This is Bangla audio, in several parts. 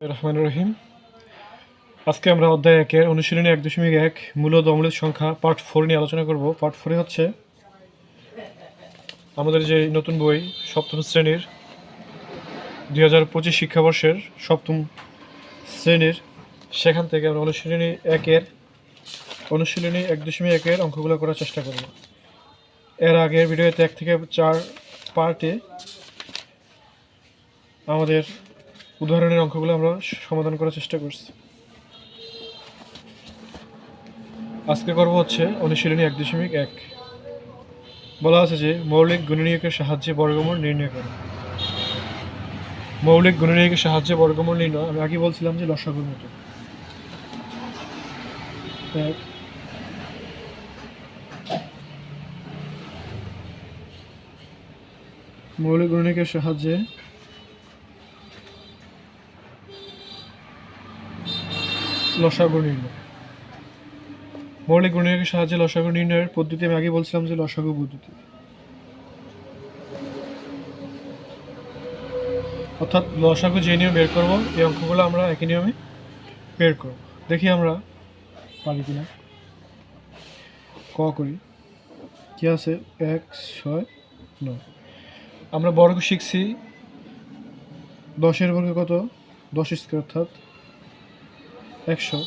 রহমান রহিম। আজকে আমরা অধ্যায় একের অনুশীলনী এক দশমিক এক মূলত অমূলত সংখ্যা পার্ট ফোর নিয়ে আলোচনা করব। পার্ট ফোরে হচ্ছে আমাদের যে নতুন বই সপ্তম শ্রেণির দুই হাজার পঁচিশ শিক্ষাবর্ষের সপ্তম শ্রেণির, সেখান থেকে আমরা অনুশীলনী একের, অনুশীলনী এক দশমিক একের অঙ্কগুলো করার চেষ্টা করব। এর আগের ভিডিওতে এক থেকে চার পার্টে আমাদের উদাহরণের অঙ্কগুলো আমরা সমাধান করার চেষ্টা করছি। আজকে করব হচ্ছে অনুশীলনী এক দশমিক এক। বলা আছে যে, মৌলিক গুণনীয়কের সাহায্যে বর্গমূল নির্ণয় করো। মৌলিক গুণনীয়কের সাহায্যে বর্গমূল নির্ণয়, আমি আগে বলছিলাম যে লসাগুর মতো। মৌলিক গুণনীয়কের সাহায্যে লসাগু নির্ণয়। মৌলিক গুণনীয়কের সাহায্যে লসাগু নির্ণয়ের পদ্ধতি, আমি আগে বলছিলাম যে লসাগু পদ্ধতি। অর্থাৎ লসাগু যে নিয়ম বের করব, এই অঙ্কগুলো আমরা একই নিয়মে বের করব। দেখি আমরা পারি কিনা। ক করি। কি আছে? এক, ছয়, নয়। আমরা বর্গ শিখছি। দশের বর্গ কত? দশ স্কোয়ার অর্থাৎ একশো।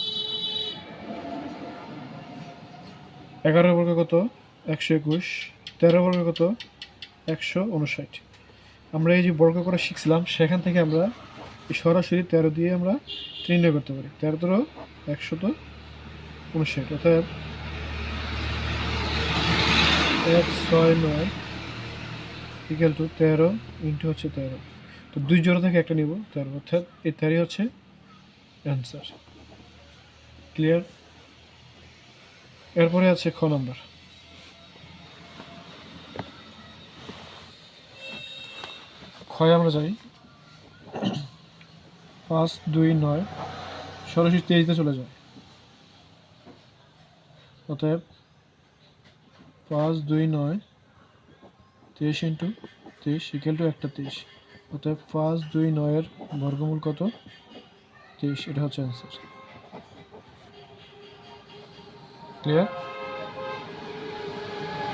এগারো বর্গ কত? একশো একুশ। তেরো বর্গ কত? একশো উনষাট। আমরা এই যে বর্গ করা শিখছিলাম, সেখান থেকে আমরা সরাসরি তেরো দিয়ে আমরা নির্ণয় করতে পারি। তেরো তেরো, একশো তো উনষাট। অর্থাৎ এক, ছয়, নয় ইকাল টু তেরো ইন্টু হচ্ছে তেরো। তো দুই জোড়া থেকে একটা নিব তেরো। অর্থাৎ এই তেরোই হচ্ছে অ্যান্সার ক্লিয়ার এরপরে আছে খ নম্বর। ক্ষয় আমরা যাই। পাঁচ, দুই, নয় সরাসরি তেইশতে চলে যায়। অতএব পাঁচ, দুই, নয়, তেইশ ইন্টু তেইশ ইকুয়াল টু একটা তেইশ। অতএব পাঁচ, দুই, নয়ের বর্গমূল কত? তেইশ, এটা হচ্ছে অ্যান্সার ক্লিয়ার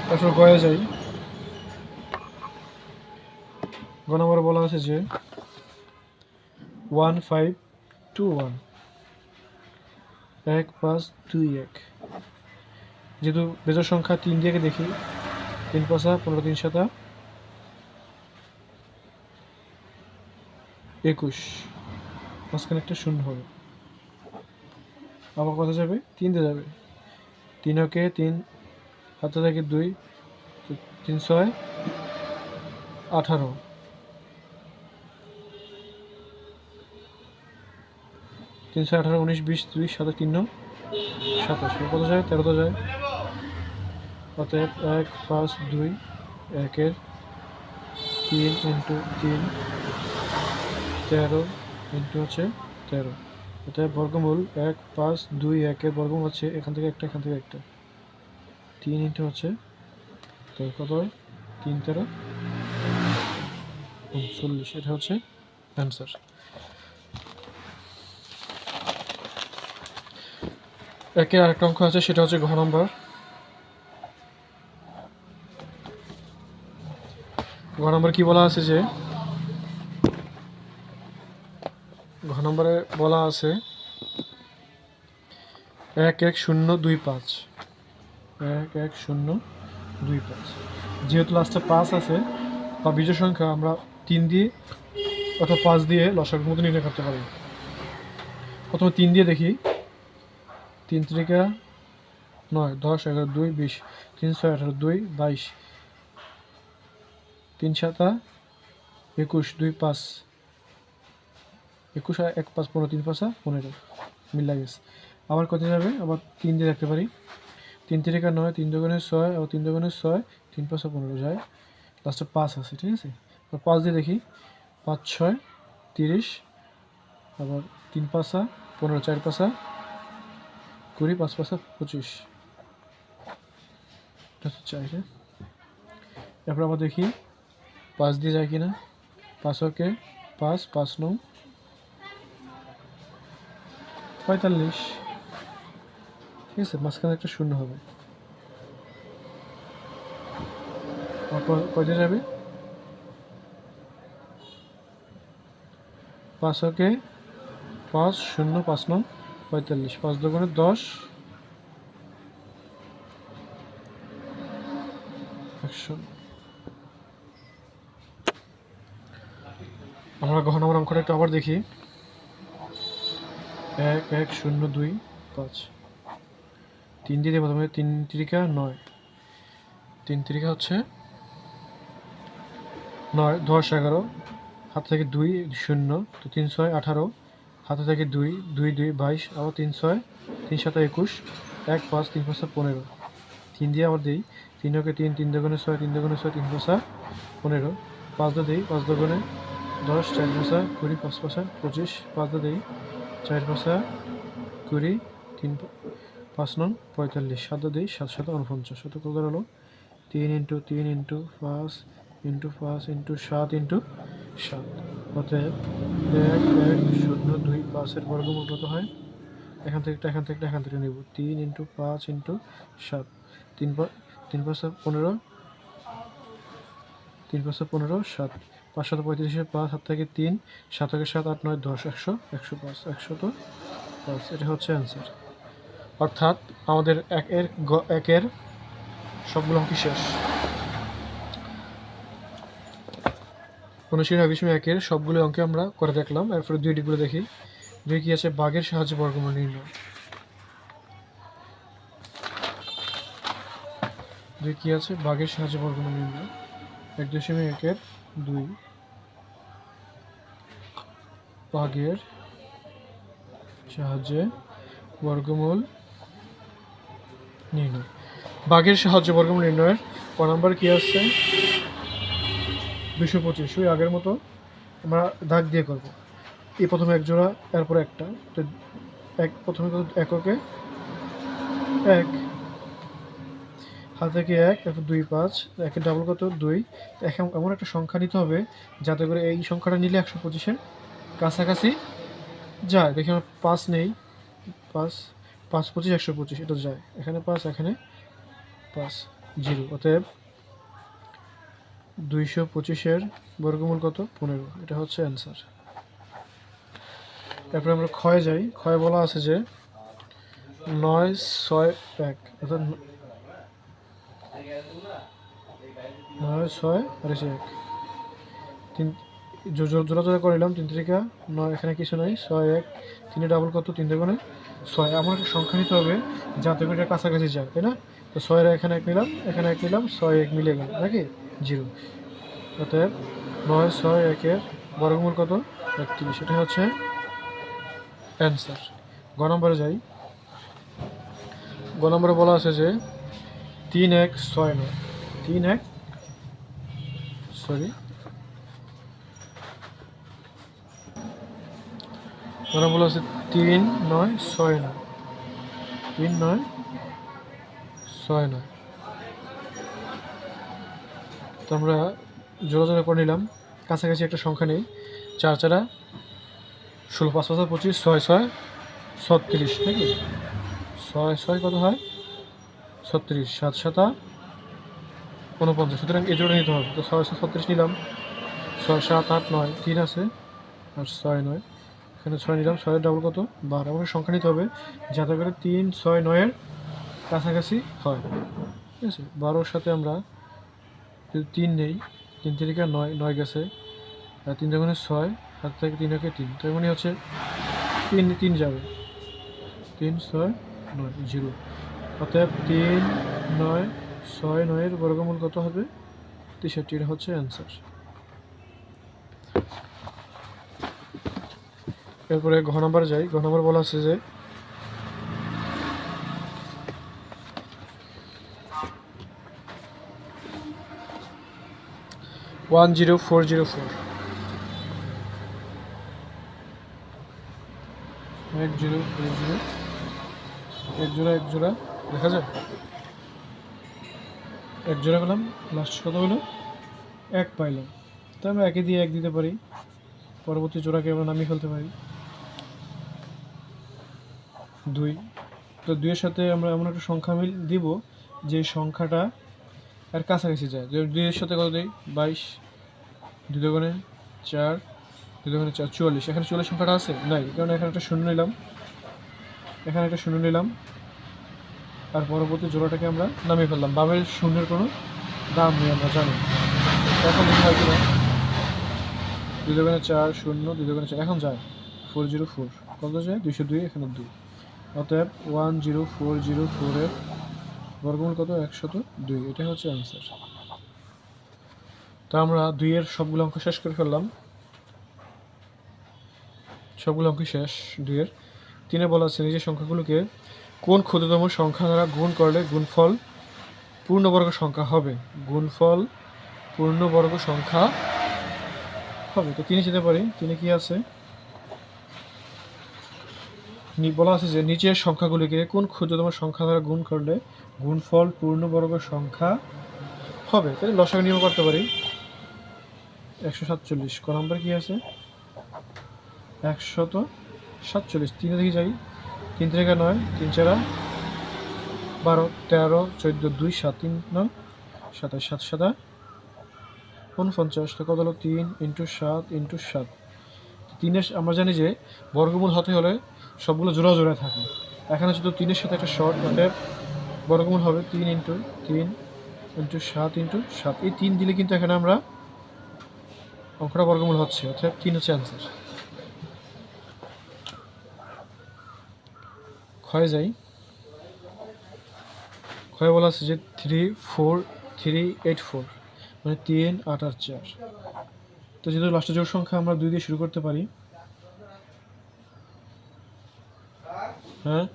তারপর গয়ে যাই। গ নম্বরে বলা আছে যে ওয়ান ফাইভ টু ওয়ান এক পাঁচ দুই এক। যেহেতু বেজোর সংখ্যা তিন দিয়ে দেখি, তিন পাঁচা পনেরো তিন সাতা একুশ। মাঝখানে একটা শূন্য হবে। আবার কত যাবে? তিন দিয়ে যাবে। তিন ওকে তিন হাতে থাকে দুই, তিন ছয়, আঠারো। তিন ছয়, আঠারো, উনিশ, বিশ দুই সাতাশ, তিন সাতাশ। কত যায়? তেরোতে যায়। অতএব এক, পাঁচ, দুই, একের তিন ইন্টু তিন, তেরো ইন্টু হচ্ছে তেরো। অতএব বর্গমূল, এক, পাঁচ, দুই, একের বর্গমূল হচ্ছে এখান থেকে একটা, এখান থেকে একটা। তিন ইন্টু হচ্ছে, তো কত হয়? তিন তেরো। চল্লিশ, এটা হচ্ছে অ্যান্সার একের আরেকটা অঙ্ক আছে, সেটা হচ্ছে ঘ নম্বর। ঘ নম্বর কি বলা আছে যে ঘ নম্বরে বলা আছে। এক এক শূন্য দুই পাঁচ। এক এক শূন্য দুই পাঁচ। যেহেতু লাস্টে পাঁচ আছে, বা বিজয় সংখ্যা আমরা তিন দিয়ে অথবা পাঁচ দিয়ে লসাগুর মতো নির্ণয় করতে পারি। প্রথমে তিন দিয়ে দেখি। তিন ত্রিকা নয়, দশ, এগারো, দুই, বিশ। তিন ছয়, আঠারো, দুই, বাইশ। তিন সাতা, একুশ, দুই, পাঁচ। একুশ এক পাঁচ পনেরো, তিন পাঁচা পনেরো মিল্লা গেছে। আবার কত যাবে? আবার তিন দিয়ে রাখতে পারি। তিন তিরিকা নয়, তিন দোকানে ছয়, আবার তিন দোকানে ছয়, তিন পাঁচা পনেরো যায়। লাস্টে পাঁচ আছে, ঠিক আছে? পাঁচ দিয়ে দেখি। পাঁচ, ছয়, তিরিশ, আবার তিন পাঁচা পনেরো, চার পাঁচা কুড়ি, পাঁচ পাঁচা পঁচিশ। হচ্ছে চার হ্যাঁ? আবার দেখি, পাঁচ দিয়ে যায় কিনা? পাঁচ পাঁচ পাঁচ নং পঁয়তাল্লিশ। ঠিক আছে, মাঝখানে একটা শূন্য হবে। কয়টা যাবে? পাঁচ ওকে, পাঁচ শূন্য, পাঁচ নং পঁয়তাল্লিশ। পাঁচ দোকানে দশ, একশো। আমরা গহন নম্বর অঙ্কটা একটু আবার দেখি। এক এক শূন্য দুই পাঁচ। তিন দিয়ে প্রথমে তিন তিরিকা নয়। তিন তিরিকা হচ্ছে নয়, দশ, এগারো। হাত থেকে দুই, শূন্য। তো তিন ছয়, আঠারো। হাতে থেকে দুই দুই দুই, বাইশ। আবার তিন ছয়, তিন সাত, একুশ। এক, পাঁচ, তিন, পাঁচ পনেরো। তিন দিয়ে আবার দিই। তিন ওকে তিন তিন দোকানে ছয়, তিন দোকানে ছয়, তিন পাঁচা পনেরো। পাঁচ দো দিই, পাঁচ দোকানে দশ, চার পাঁচা কুড়ি, পাঁচ, পাঁচা পঁচিশ। পাঁচ দো দিই চার পাঁচা কুড়ি তিন পাঁচ নং, পঁয়তাল্লিশ, সাত দুই, সাত সাত উনপঞ্চাশ কত হলো? তিন ইন্টু তিন ইন্টু পাঁচ ইন্টু পাঁচ, ইন্টু সাত ইন্টু সাত। অতএব এক এক, শূন্য, দুই, পাঁচের বর্গমূল কত হয়? এখান থেকে এখান থেকে এখান থেকে নেব। তিন ইন্টু পাঁচ ইন্টু সাত। তিন তিন পাঁচশো পনেরো, তিন পাঁচশো পনেরো, সাত। পাঁচশত পঁয়ত্রিশে পাঁচ, সাত থেকে তিন সাত থেকে সাত, আট, নয়, দশ, একশো একশো পাঁচ, একশত পাঁচ, এটা হচ্ছে অ্যান্সার অর্থাৎ আমাদের এক এর একের সবগুলো অঙ্ক শেষ। অনুশীলন বিস্ময় একের সবগুলো অঙ্কে আমরা করে দেখলাম, এরপরে দুই ডিগুলো দেখি। দুই কি আছে? বাঘের সাহায্যে বর্গমূল নির্ণয়। দুই কি আছে? বাঘের সাহায্যে বর্গমূল নির্ণয়। এক দশমিক একের দুই। বাঘের সাহায্যে বর্গমূল নির্ণয়। বাঘের সাহায্যে বর্গমূল নির্ণয়ের ক নাম্বার কী আসছে দুশো পঁচিশ। ওই আগের মতো আমরা দাগ দিয়ে করব। এই প্রথমে এক জোড়া এরপর একটা। তো এক, প্রথমে এককে এক হাতে থেকে এক? এরপর দুই, পাঁচ। একের ডাবল কত? দুই। এখন এমন একটা সংখ্যা নিতে হবে যাতে করে এই সংখ্যাটা নিলে একশো পঁচিশের কাছাকাছি। যায়, দেখি আমার পাঁচ নেই। পাঁচ পাঁচ পঁচিশ, একশো পঁচিশ, এটা যায়। এখানে পাঁচ এখানে পাঁচ জিরো। অতএব দুইশো পঁচিশের বর্গমূল কত? পনেরো। এটা হচ্ছে অ্যান্সার তারপরে আমরা ক্ষয় যাই। ক্ষয় বলা আছে যে নয়, ছয়, এক। অর্থাৎ নয়, ছয়, আর এক। তিন জোড়া করিলাম তিন তিরিকা নয় এখানে কিছু নাই। ছয় এক, তিনে ডাবল কত তিন দেগুনে ছয়, এমন একটা সংখ্যা নিতে হবে যাতে করে এটা কাছাকাছি যায়, তাই না? তো ছয়ের এখানে এক নিলাম, এখানে এক নিলাম, ছয় এক মিলে গেল, নাকি? জিরো। অতএব নয়, ছয় একের বর্গমূল কত? একত্রিশ। এটা হচ্ছে অ্যান্সার গ নম্বরে যাই। গ নম্বরে বলা আছে যে তিন এক, ছয় নয়। তিন এক সরি ওরা বলা আছে তিন নয় ছয় নয়। তিন নয় ছয় নয়। তো আমরা জোড়া করে নিলাম। কাছাকাছি একটা সংখ্যা নেই। চার চারা ষোলো পাঁচ পাঁচ পঁচিশ ছয় ছয় ছত্রিশ, নাকি? ছয় ছয় কত হয়? ছত্রিশ, সাত সাতা উনপঞ্চাশ। সুতরাং এই জোড়া নিতে হবে। তো ছয় ছয় ছত্রিশ নিলাম। ছয় সাত আট নয়, তিন আছে। আর ছয় নয় এখানে ছয় নিলাম, ছয়ের ডাবল কত? বারো। আমাকে সংখ্যা নিতে হবে, যাতে করে তিন, ছয়, নয়ের কাছাকাছি হয়। ঠিক আছে? বারোর সাথে আমরা যদি তিন নেই, তিন তিরিকা নয় নয় গেছে, আর তিন দোকানে ছয় হাত থেকে তিন একে তিন। তার মানে হচ্ছে তিন তিন যাবে। তিন, ছয়, নয়, জিরো। অতএব তিন, নয়, ছয়, নয়ের বর্গমূল কত হবে? তেষট্টি। হচ্ছে অ্যান্সার এরপরে ঘ নম্বর যাই। ঘ নম্বর বলা আছে যে, one zero four zero four. এক জিরো ফোর জিরো, এক জোড়া এক জোড়া, দেখা যায় এক জোড়া পেলাম লাস্ট কত হলো? এক পাইলাম। তো আমরা একে দিয়ে এক দিতে পারি। পরবর্তী জোড়াকে আমরা নামিয়ে ফেলতে পারি। দুই। তো দুইয়ের সাথে আমরা এমন একটা সংখ্যা মিল দিব যে সংখ্যাটা এর কাছাকাছি যায়। দুইয়ের সাথে কত দিই? বাইশ। দুই দোকানে চার। দুই দোকানে চার, চুয়াল্লিশ। এখানে চুয়াল্লিশ সংখ্যাটা আছে? নাই। কারণ এখানে একটা শূন্য নিলাম। এখানে একটা শূন্য নিলাম। আর পরবর্তী জোড়াটাকে আমরা নামিয়ে ফেললাম। বাবের শূন্যের কোনো দাম নেই, আমরা জানি। এখন হয়। দুই দোকানে চার, শূন্য, দুই দোকানে চার। এখন যায়। ফোর জিরো ফোর কত যায়? দুইশো দুই, এখানে দুই। অতএব ওয়ান জিরো ফোর জিরো ফোরের বর্গমূল কত? একশত দুই। এটাই হচ্ছে অ্যান্সার তা আমরা দুইয়ের সবগুলো অঙ্ক শেষ করে ফেললাম। সবগুলো অঙ্ক শেষ, দুইয়ের। তিনে বলা আছে, নিজের সংখ্যাগুলোকে কোন ক্ষুদ্রতম সংখ্যা দ্বারা গুণ করলে গুণফল পূর্ণবর্গ সংখ্যা হবে? গুণফল পূর্ণবর্গ সংখ্যা হবে। তো তিনি যেতে পারি। তিনি কি আছে? বলা আছে যে নিচের সংখ্যাগুলিকে কোন ক্ষুদ্রতম সংখ্যা দ্বারা গুণ করলে গুণফল পূর্ণবর্গ সংখ্যা হবে? তাহলে লসাগু নিয়ম করতে পারি। একশো সাতচল্লিশ। ক নম্বর কী আছে? একশত সাতচল্লিশ। তিনে দেখি যাই। তিন থেকে নয়, তিন চারা। বারো, তেরো, চোদ্দ, দুই, সাত, তিন, নয়, সাতাশ, সাত সাতা উনপঞ্চাশ কত হলো? তিন ইন্টু সাত ইন্টু সাত। তিনের, আমরা জানি যে বর্গমূল হতে হলে সবগুলো জোড়া জোড়া থাকে। এখানে শুধু তিনের সাথে একটা শর্ট অতএব বর্গমূল হবে, তিন ইন্টু তিন ইন্টু সাত ইন্টু সাত। এই তিন দিলে কিন্তু এখানে আমরা অঙ্কটা বর্গমূল হচ্ছে, অর্থাৎ তিন হচ্ছে অ্যান্সার ক্ষয়ে যাই। ক্ষয়ে বলা আছে যে three four three eight four মানে তিন, আট, আর চার। তো যেহেতু লাস্টের জোর সংখ্যা আমরা দুই দিয়ে শুরু করতে পারি হ্যাঁ